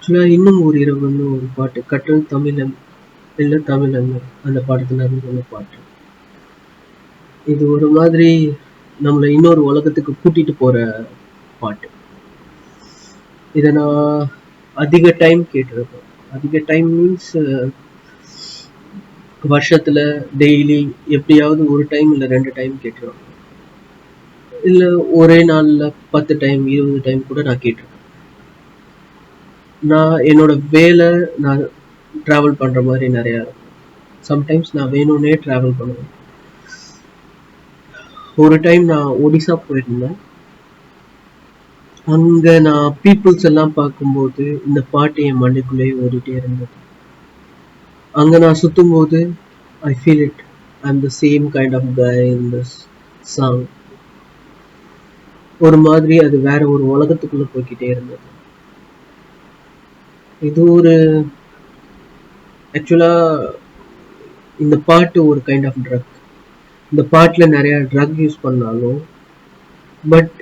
ஆக்சுவலாக இன்னும் ஒரு இரவுன்னு ஒரு பாட்டு கற்றல் தமிழன் இல்லை தமிழன் அந்த பாடத்தில் இருந்து ஒரு பாட்டு. இது ஒரு மாதிரி நம்மளை இன்னொரு உலகத்துக்கு கூட்டிட்டு போகிற பாட்டு. இதை நான் அதிக டைம் கேட்டிருக்கேன். அதிக டைம் மீன்ஸ் வருஷத்தில் டெய்லி எப்படியாவது ஒரு டைம் இல்லை ரெண்டு டைம் கேட்டுருவேன் இல்லை ஒரே நாளில் பத்து டைம் இருபது டைம் கூட நான் கேட்டிருக்கேன். நான் என்னோட வேலை நான் ட்ராவல் பண்ணுற மாதிரி நிறையா இருக்கும் சம்டைம்ஸ் நான் வேணும்னே ட்ராவல் பண்ணுவேன். ஒரு டைம் நான் ஒடிசா போயிருந்தேன். அங்கே நான் பீப்புள்ஸ் எல்லாம் பார்க்கும்போது இந்த பாட்டு என் மண்ணுக்குள்ளேயே ஓடிட்டே இருந்தது. அங்கே நான் சுற்றும் போது I feel it I'm the same kind of guy in this song ஒரு மாதிரி அது வேற ஒரு உலகத்துக்குள்ளே போய்கிட்டே இருந்தது. இது ஒரு ஆக்சுவலாக இந்த பாட்டு ஒரு கைண்ட் ஆஃப் ட்ரக் இந்த பாட்டில் நிறையா ட்ரக் யூஸ் பண்ணாலும் பட்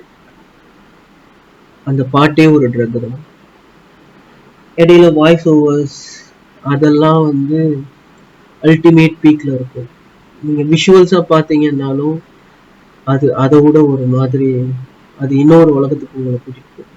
அந்த பாட்டே ஒரு ட்ரக் தான். இடையில வாய்ஸ் ஓவர்ஸ் அதெல்லாம் வந்து அல்டிமேட் பீக்கில் இருக்கும். நீங்கள் விஷுவல்ஸாக பார்த்தீங்கன்னாலும் அது அதை விட ஒரு மாதிரி அது இன்னொரு உலகத்துக்கு உங்களை கூட்டிகிட்டு போகும்.